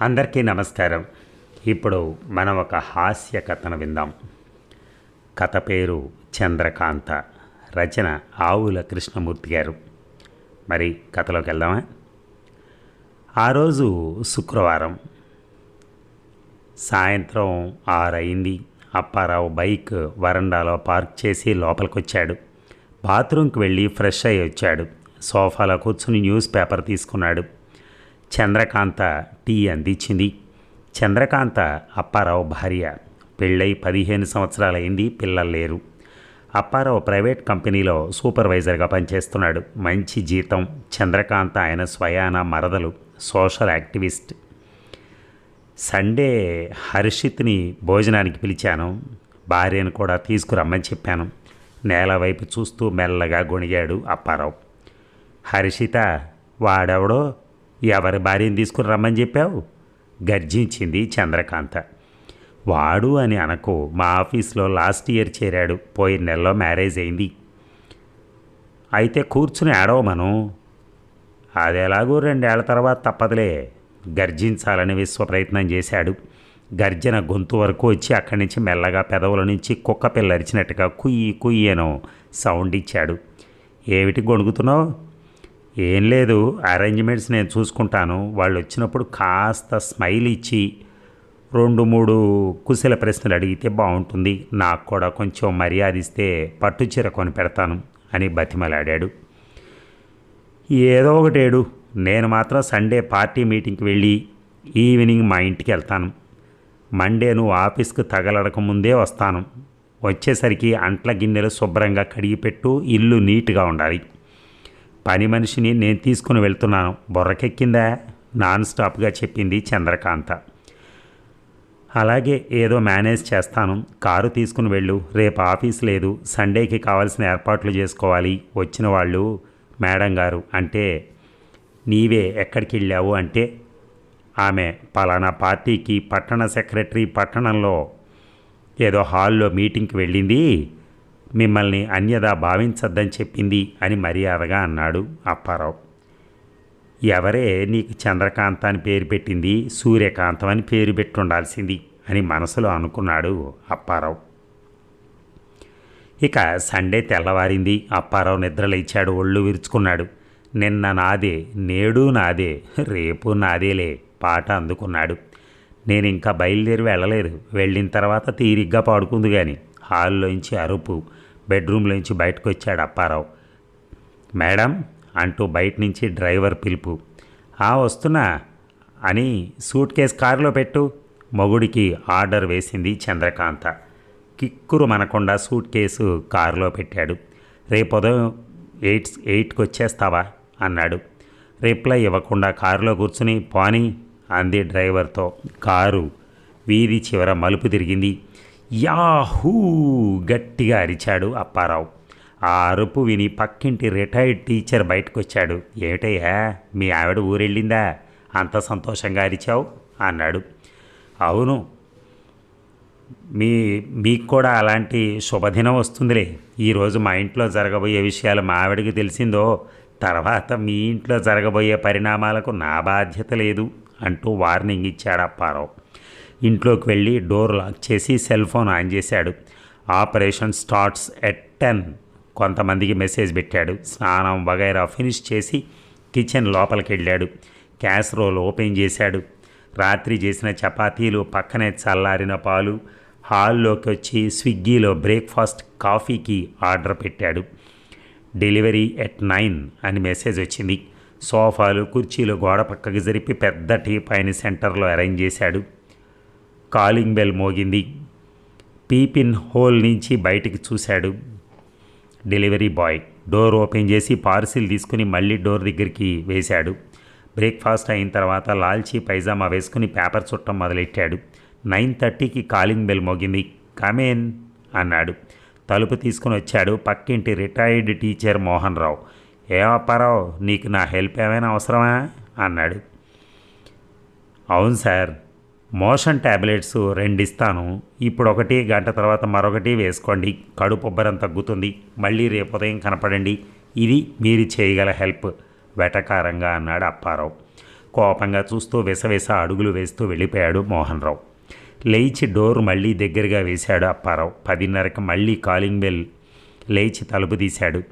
అందరికీ నమస్కారం. ఇప్పుడు మనం ఒక హాస్య కథను విందాం. కథ పేరు చంద్రకాంత. రచన ఆవుల కృష్ణమూర్తి గారు. మరి కథలోకి వెళ్దామా? ఆ రోజు శుక్రవారం. సాయంత్రం ఆరైంది. అప్పారావు బైక్ వరండాలో పార్క్ చేసి లోపలికి వచ్చాడు బాత్రూంకి వెళ్ళి ఫ్రెష్ అయ్యి వచ్చాడు. సోఫాలో కూర్చుని న్యూస్ పేపర్ తీసుకున్నాడు. చంద్రకాంత టీ అందించింది. చంద్రకాంత అప్పారావు భార్య. పెళ్ళై పదిహేను సంవత్సరాలైంది పిల్లలు లేరు. అప్పారావు ప్రైవేట్ కంపెనీలో సూపర్వైజర్గా పనిచేస్తున్నాడు. మంచి జీతం. చంద్రకాంత ఆయన స్వయాన మరదలు. Social activist. సండే హర్షిత్ని భోజనానికి పిలిచాను. భార్యను కూడా తీసుకురమ్మని చెప్పాను. నేల వైపు చూస్తూ మెల్లగా గొణిగాడు అప్పారావు. హర్షిత వాడెవడో? ఎవరి భార్యను తీసుకుని రమ్మని చెప్పావు? గర్జించింది చంద్రకాంత. వాడు అని అనకు మా ఆఫీస్లో లాస్ట్ ఇయర్ చేరాడు పోయిన నెలలో మ్యారేజ్ అయింది. అయితే కూర్చుని ఆడవమను అది ఎలాగో రెండేళ్ళ తర్వాత తప్పదులే గర్జించాలని విశ్వప్రయత్నం చేశాడు. గర్జన గొంతు వరకు వచ్చి అక్కడి నుంచి మెల్లగా పెదవుల నుంచి కుక్క పిల్ల అరిచినట్టుగా కుయ్యి కుయ్యను సౌండ్ ఇచ్చాడు. ఏమిటి గొణుగుతున్నావు? ఏం లేదు అరేంజ్మెంట్స్ నేను చూసుకుంటాను. వాళ్ళు వచ్చినప్పుడు కాస్త స్మైల్ ఇచ్చి రెండు మూడు కుశల ప్రశ్నలు అడిగితే బాగుంటుంది. నాకు కూడా కొంచెం మర్యాద ఇస్తే పట్టుచీర కొని పెడతాను అని బతిమలాడాడు. ఏదో ఒకటేడు నేను మాత్రం సండే పార్టీ మీటింగ్కి వెళ్ళి ఈవినింగ్ మా ఇంటికి వెళ్తాను. మండే నువ్వు ఆఫీస్కి తగలడక ముందే వస్తాను. వచ్చేసరికి అంట్ల గిన్నెలు శుభ్రంగా కడిగిపెట్టు ఇల్లు నీట్గా ఉండాలి. పని మనిషిని నేను తీసుకుని వెళ్తున్నాను. బుర్రకెక్కిందా? నాన్ స్టాప్గా చెప్పింది చంద్రకాంత. అలాగే ఏదో మేనేజ్ చేస్తాను. కారు తీసుకుని వెళ్ళు. రేపు ఆఫీస్ లేదు. సండేకి కావాల్సిన ఏర్పాట్లు చేసుకోవాలి. వచ్చిన వాళ్ళు మేడం గారు అంటే నీవే ఎక్కడికి వెళ్ళావు? అంటే ఆమె పలానా పార్టీకి పట్టణ సెక్రటరీ పట్టణంలో ఏదో హాల్లో మీటింగ్కి వెళ్ళింది. మిమ్మల్ని అన్యదా భావించద్దని చెప్పింది అని మర్యాదగా అన్నాడు అప్పారావు. ఎవరే నీకు చంద్రకాంత అని పేరు పెట్టింది సూర్యకాంతం అని పేరు పెట్టుండాల్సింది అని మనసులో అనుకున్నాడు అప్పారావు. ఇక సండే తెల్లవారింది అప్పారావు నిద్రలేచాడు ఒళ్ళు విరుచుకున్నాడు. నిన్న నాదే నేడు నాదే రేపు నాదేలే పాట అందుకున్నాడు. నేను ఇంకా బయలుదేరి వెళ్ళలేదు వెళ్ళిన తర్వాత తీరిగ్గా పాడుకుంది కానీ హాల్లోంచి అరుపు బెడ్రూమ్లోంచి బయటకు వచ్చాడు అప్పారావు. మేడం అంటూ బయట నుంచి డ్రైవర్ పిలుపు. ఆ వస్తున్నా. అని సూట్ కేస్ కారులో పెట్టు. మొగుడికి ఆర్డర్ వేసింది చంద్రకాంత. కిక్కురు మనకుండా సూట్ కేసు కారులో పెట్టాడు. రేపు ఉదయం ఎయిట్ ఎయిట్కి వచ్చేస్తావా? అన్నాడు. రిప్లై ఇవ్వకుండా కారులో కూర్చుని పోని అంది డ్రైవర్తో. కారు వీధి చివర మలుపు తిరిగింది. యాహూ గట్టిగా అరిచాడు అప్పారావు. ఆ అరుపు విని పక్కింటి రిటైర్డ్ టీచర్ బయటకు వచ్చాడు ఏమిటయ్యా మీ ఆవిడ ఊరెళ్ళిందా? అంత సంతోషంగా అరిచావు? అన్నాడు. అవును మీ మీకు కూడా అలాంటి శుభదినం వస్తుందిలే. ఈరోజు మా ఇంట్లో జరగబోయే విషయాలు మా ఆవిడకి తెలిసిందో తర్వాత మీ ఇంట్లో జరగబోయే పరిణామాలకు నా బాధ్యత లేదు అంటూ వార్నింగ్ ఇచ్చాడు అప్పారావు. ఇంట్లోకి వెళ్ళి డోర్ లాక్ చేసి సెల్ ఫోన్ ఆన్ చేశాడు. Operation starts at ten. కొంతమందికి మెసేజ్ పెట్టాడు. స్నానం వగైరా ఫినిష్ చేసి కిచెన్ లోపలికి వెళ్ళాడు. క్యాస్రోల్ ఓపెన్ చేశాడు. రాత్రి చేసిన చపాతీలు పక్కనే చల్లారిన పాలు హాల్లోకి వచ్చి స్విగ్గీలో బ్రేక్ఫాస్ట్ కాఫీకి ఆర్డర్ పెట్టాడు. డెలివరీ ఎట్ నైన్ అని మెసేజ్ వచ్చింది. సోఫాలు కుర్చీలు గోడ పక్కకి జరిపి పెద్ద టీ పైన సెంటర్లో అరేంజ్ చేశాడు. కాలింగ్ బెల్ మోగింది. పీపిన్ హోల్ నుంచి బయటికి చూశాడు డెలివరీ బాయ్. డోర్ ఓపెన్ చేసి పార్సిల్ తీసుకుని మళ్ళీ డోర్ దగ్గరికి వేశాడు. బ్రేక్ఫాస్ట్ అయిన తర్వాత లాల్చీ పైజామా వేసుకుని పేపర్ చుట్టం మొదలెట్టాడు. నైన్ థర్టీకి కాలింగ్ బెల్ మోగింది. కమేన్ అన్నాడు. తలుపు తీసుకుని వచ్చాడు పక్కింటి రిటైర్డ్ టీచర్ మోహన్ రావు. ఏమప్పారావు నీకు నా హెల్ప్ ఏమైనా అవసరమా? అన్నాడు. అవును సార్ మోషన్ ట్యాబ్లెట్స్ రెండు ఇస్తాను ఇప్పుడు ఒకటి గంట తర్వాత మరొకటి వేసుకోండి. కడుపు ఉబ్బరం తగ్గుతుంది. మళ్ళీ రేపు ఉదయం కనపడండి. ఇది మీరు చేయగల హెల్ప్. వెటకారంగా అన్నాడు అప్పారావు. కోపంగా చూస్తూ విసవిస అడుగులు వేస్తూ వెళ్ళిపోయాడు మోహన్ రావు లేచి డోర్ మళ్ళీ దగ్గరగా వేశాడు అప్పారావు. పదిన్నరకి మళ్ళీ కాలింగ్ బెల్ లేచి తలుపు తీశాడు.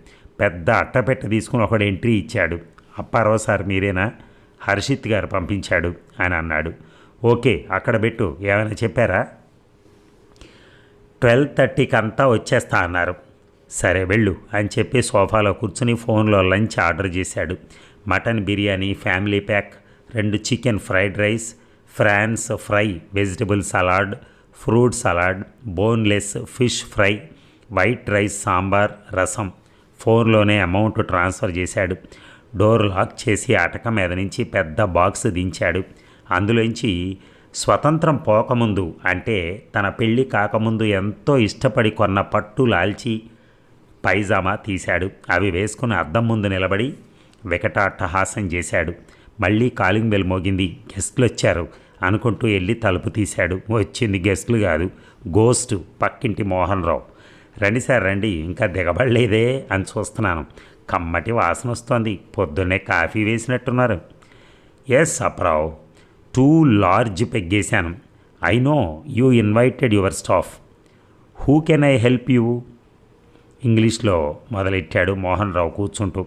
పెద్ద అట్టపెట్ట తీసుకుని ఒకడు ఎంట్రీ ఇచ్చాడు. అప్పారావు సార్ మీరేనా? హర్షిత్ గారు పంపించాడు అని అన్నాడు. ఓకే అక్కడ పెట్టు. ఏమైనా చెప్పారా? ట్వెల్వ్ థర్టీకి అంతా వచ్చేస్తా అన్నారు. సరే వెళ్ళు అని చెప్పి సోఫాలో కూర్చుని ఫోన్లో లంచ్ ఆర్డర్ చేశాడు. మటన్ బిర్యానీ ఫ్యామిలీ ప్యాక్ రెండు chicken fried rice prawns fry vegetable salad fruit salad boneless fish fry white rice sambar rasam. ఫోన్లోనే అమౌంట్ ట్రాన్స్ఫర్ చేశాడు. డోర్ లాక్ చేసి అటక మీద నుంచి పెద్ద బాక్స్ దించాడు. అందులోంచి స్వతంత్రం పోకముందు అంటే తన పెళ్ళి కాకముందు ఎంతో ఇష్టపడి కొన్న పట్టు లాల్చి పైజామా తీశాడు. అవి వేసుకుని అద్దం ముందు నిలబడి వికటాట్టహాసం చేశాడు. మళ్ళీ కాలింగ్ బెల్ మోగింది. గెస్ట్లు వచ్చారు అనుకుంటూ వెళ్ళి తలుపు తీశాడు. వచ్చింది గెస్ట్లు కాదు గోస్ట్ పక్కింటి మోహన్ రావు రండి సార్ రండి. ఇంకా దిగబడలేదే అని చూస్తున్నాను. కమ్మటి వాసన వస్తోంది పొద్దున్నే కాఫీ వేసినట్టున్నారు. Yes Apparao two large పెగ్గేశాను. I know you invited your staff. Who can I help you? ఇంగ్లీష్లో మొదలెట్టాడు మోహన్ రావు కూర్చుంటూ.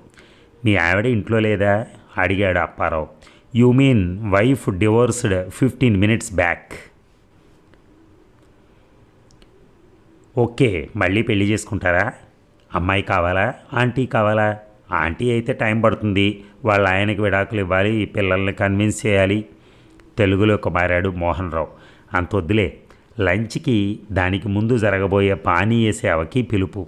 మీ ఆవిడ ఇంట్లో లేదా? అడిగాడు Apparao. You mean wife divorced fifteen minutes back. Okay మళ్ళీ పెళ్ళి చేసుకుంటారా? అమ్మాయి కావాలా? ఆంటీ కావాలా? ఆంటీ అయితే టైం పడుతుంది. వాళ్ళ ఆయనకి విడాకులు ఇవ్వాలి పిల్లల్ని కన్విన్స్ చేయాలి. తెలుగులోకి మారాడు మోహన్ రావు అంతొద్దులే లంచ్కి దానికి ముందు జరగబోయే పానీయ సేవకి పిలుపు.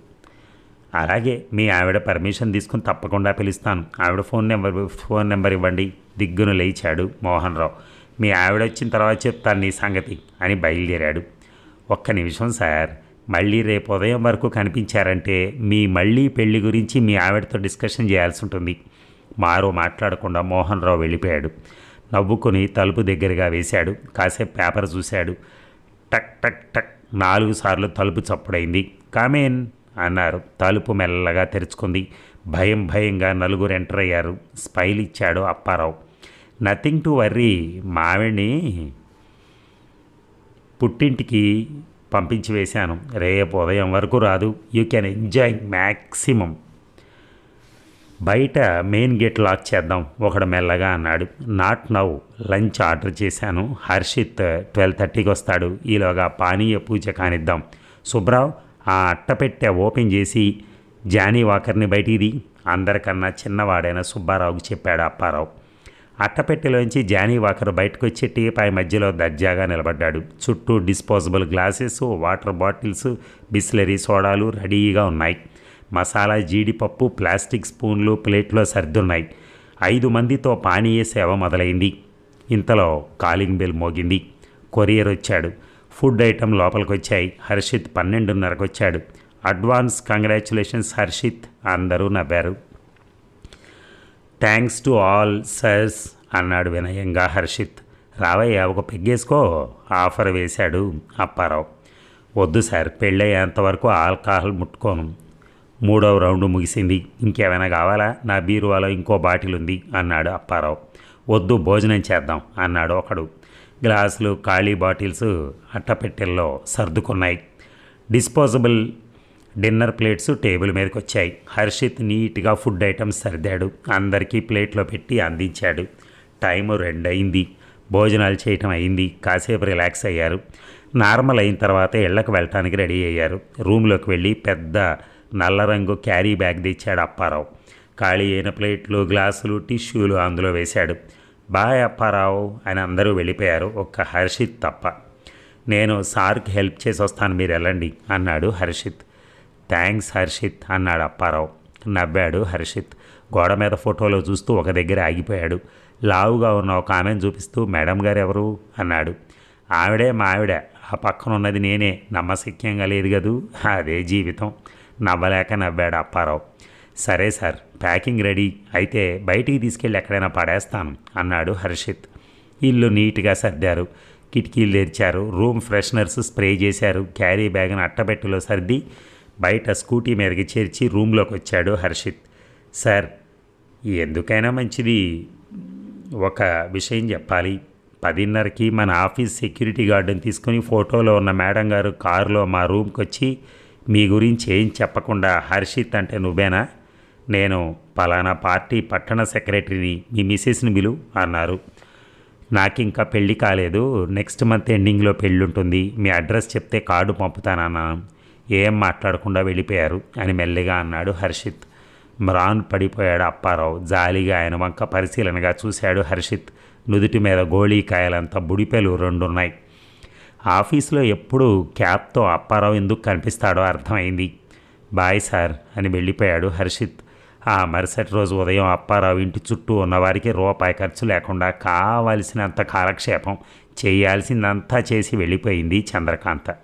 అలాగే మీ ఆవిడ పర్మిషన్ తీసుకుని తప్పకుండా పిలుస్తాను. ఆవిడ ఫోన్ నెంబర్ ఫోన్ నెంబర్ ఇవ్వండి. దిగ్గును లేచాడు మోహన్ రావు మీ ఆవిడ వచ్చిన తర్వాత చెప్తాను నీ సంగతి అని బయలుదేరాడు. ఒక్క నిమిషం సార్ మళ్ళీ రేపు ఉదయం వరకు కనిపించారంటే మీ మళ్ళీ పెళ్ళి గురించి మీ ఆవిడతో డిస్కషన్ చేయాల్సి ఉంటుంది. మారో మాట్లాడకుండా మోహన్ రావు వెళ్ళిపోయాడు. నవ్వుకొని తలుపు దగ్గరగా వేశాడు. కాసేపు పేపర్ చూశాడు. టక్ టక్ టక్ నాలుగు సార్లు తలుపు చప్పుడైంది. కామేన్ అన్నారు. తలుపు మెల్లగా తెరుచుకుంది. భయం భయంగా నలుగురు ఎంటర్ అయ్యారు. స్పైల్ ఇచ్చాడు అప్పారావు. నథింగ్ టు వర్రీ మావిడిని పుట్టింటికి పంపించి వేశాను. రేపు ఉదయం వరకు రాదు. యూ కెన్ ఎంజాయ్ మ్యాక్సిమం బయట మెయిన్ గేట్ లాక్ చేద్దాం ఒకడు మెల్లగా అన్నాడు. నాట్ నౌ లంచ్ ఆర్డర్ చేశాను. హర్షిత్ ట్వెల్వ్ థర్టీకి వస్తాడు. ఈలోగా పానీయ పూజ కానిద్దాం. సుబ్రావ్ ఆ అట్టపెట్టె ఓపెన్ చేసి జానీ వాకర్ని బయటిది అందరికన్నా చిన్నవాడైన సుబ్బారావుకి చెప్పాడు అప్పారావు. అట్టపెట్టెలోంచి జానీ వాకర్ బయటకు వచ్చి టీపాయ్ మధ్యలో దర్జాగా నిలబడ్డాడు. చుట్టూ disposable glasses water bottles Bisleri సోడాలు రెడీగా ఉన్నాయి. మసాలా జీడిపప్పు ప్లాస్టిక్ స్పూన్లు ప్లేట్లో సర్దున్నాయి. ఐదు మందితో పానీయ సేవ మొదలైంది. ఇంతలో కాలింగ్ బెల్ మోగింది. కొరియర్ వచ్చాడు. ఫుడ్ ఐటెం లోపలికి వచ్చాయి హర్షిత్ పన్నెండున్నరకు వచ్చాడు అడ్వాన్స్ కంగ్రాచులేషన్స్ హర్షిత్ అందరూ నవ్వారు. థ్యాంక్స్ టు ఆల్ సర్స్ అన్నాడు వినయంగా హర్షిత్. రావయ్య ఒక పెగ్గేసుకో ఆఫర్ వేశాడు అప్పారావు. వద్దు సార్ పెళ్ళయ్యేంతవరకు ఆల్కహాల్ ముట్టుకోను. మూడవ రౌండ్ ముగిసింది. ఇంకేమైనా కావాలా? నా బీరువాలో ఇంకో బాటిల్ ఉంది అన్నాడు అప్పారావు. వద్దు భోజనం చేద్దాం అన్నాడు ఒకడు. గ్లాసులు ఖాళీ బాటిల్స్ అట్టపెట్టెల్లో సర్దుకున్నాయి. డిస్పోజబుల్ డిన్నర్ ప్లేట్స్ టేబుల్ మీదకి వచ్చాయి హర్షిత్ నీట్గా ఫుడ్ ఐటమ్స్ సర్దాడు. అందరికీ ప్లేట్లో పెట్టి అందించాడు. టైము రెండు అయింది భోజనాలు చేయటం అయింది. కాసేపు రిలాక్స్ అయ్యారు. నార్మల్ అయిన తర్వాత ఇళ్ళకు వెళ్ళటానికి రెడీ అయ్యారు. రూమ్లోకి వెళ్ళి పెద్ద నల్ల రంగు క్యారీ బ్యాగ్ తెచ్చాడు అప్పారావు. ఖాళీ అయిన ప్లేట్లు గ్లాసులు టిష్యూలు అందులో వేశాడు. బాయ్ అప్పారావు అని అందరూ వెళ్ళిపోయారు. ఒక్క హర్షిత్ తప్ప. నేను సార్కి హెల్ప్ చేసి వస్తాను మీరు వెళ్ళండి అన్నాడు హర్షిత్. థ్యాంక్స్ హర్షిత్ అన్నాడు అప్పారావు. నవ్వాడు హర్షిత్. గోడ మీద ఫోటోలో చూస్తూ ఒక దగ్గర ఆగిపోయాడు. లావుగా ఉన్న ఒక ఆమెను చూపిస్తూ మేడం గారు ఎవరు? అన్నాడు. ఆవిడే మా ఆవిడ. ఆ పక్కన ఉన్నది నేనే. నమ్మశక్యంగా లేదు కదూ? అదే జీవితం. నవ్వలేక నవ్వాడు అప్పారావు. సరే సార్ ప్యాకింగ్ రెడీ అయితే బయటికి తీసుకెళ్ళి ఎక్కడైనా పడేస్తాను అన్నాడు హర్షిత్. ఇల్లు నీట్గా సర్దారు. కిటికీలు తెరిచారు రూమ్ ఫ్రెషనర్స్ స్ప్రే చేశారు క్యారీ బ్యాగ్ను అట్టబెట్టులో సర్ది బయట స్కూటీ మీదకి చేర్చి రూమ్లోకి వచ్చాడు హర్షిత్. సార్ ఎందుకైనా మంచిది. ఒక విషయం చెప్పాలి. పదిన్నరకి మన ఆఫీస్ సెక్యూరిటీ గార్డుని తీసుకుని ఫోటోలో ఉన్న మేడం గారు కారులో మా రూమ్కి వచ్చి మీ గురించి ఏం చెప్పకుండా హర్షిత్ అంటే నువ్వేనా? నేను పలానా పార్టీ పట్టణ సెక్రటరీని మీ మిసెస్ని పిలు అన్నారు. నాకు ఇంకా పెళ్ళి కాలేదు నెక్స్ట్ మంత్ ఎండింగ్లో పెళ్ళి ఉంటుంది మీ అడ్రస్ చెప్తే కార్డు పంపుతానన్నా. ఏం మాట్లాడకుండా వెళ్ళిపోయారు అని మెల్లిగా అన్నాడు హర్షిత్. మ్రాన్ పడిపోయాడు అప్పారావు. జాలిగా ఆయన వంక పరిశీలనగా చూశాడు హర్షిత్. నుదుటి మీద గోళీకాయలంతా బుడిపెలు రెండున్నాయి. ఆఫీసులో ఎప్పుడు క్యాప్తో అప్పారావు ఎందుకు కనిపిస్తాడో అర్థమైంది. బాయ్ సార్ అని వెళ్ళిపోయాడు హర్షిత్. ఆ మరుసటి రోజు ఉదయం అప్పారావు ఇంటి చుట్టూ ఉన్నవారికి రూపాయి ఖర్చు లేకుండా కావలసినంత కాలక్షేపం చేయాల్సిందంతా చేసి వెళ్ళిపోయింది చంద్రకాంత.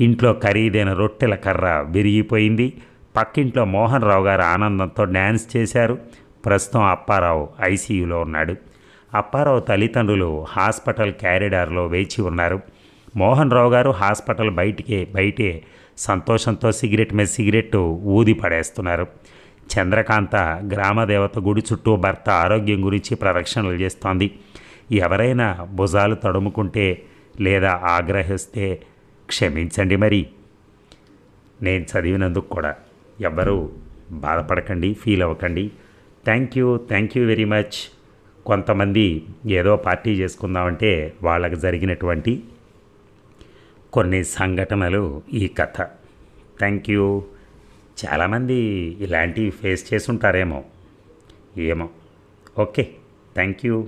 ఇంట్లో ఖరీదైన రొట్టెల కర్ర విరిగిపోయింది. పక్కింట్లో మోహన్ రావు గారు ఆనందంతో డ్యాన్స్ చేశారు. ప్రస్తుతం అప్పారావు ఐసీయూలో ఉన్నాడు. అప్పారావు తల్లిదండ్రులు హాస్పిటల్ క్యారిడార్లో వేచి ఉన్నారు. మోహన్ రావు గారు హాస్పిటల్ బయటికే బయటే సంతోషంతో సిగరెట్ మీద సిగరెట్ ఊది పడేస్తున్నారు. చంద్రకాంత గ్రామదేవత గుడి చుట్టూ భర్త ఆరోగ్యం గురించి ప్రదక్షిణలు చేస్తోంది. ఎవరైనా భుజాలు తడుముకుంటే లేదా ఆగ్రహిస్తే క్షమించండి మరి. నేను చదివినందుకు కూడా ఎవ్వరూ బాధపడకండి ఫీల్ అవ్వకండి. Thank you thank you very much. కొంతమంది ఏదో పార్టీ చేసుకుందామంటే వాళ్ళకి జరిగినటువంటి కొన్ని సంఘటనలు ఈ కథ. Thank you. చాలామంది ఇలాంటివి ఫేస్ చేసి ఉంటారేమో. ఏమో. ఓకే. Thank you.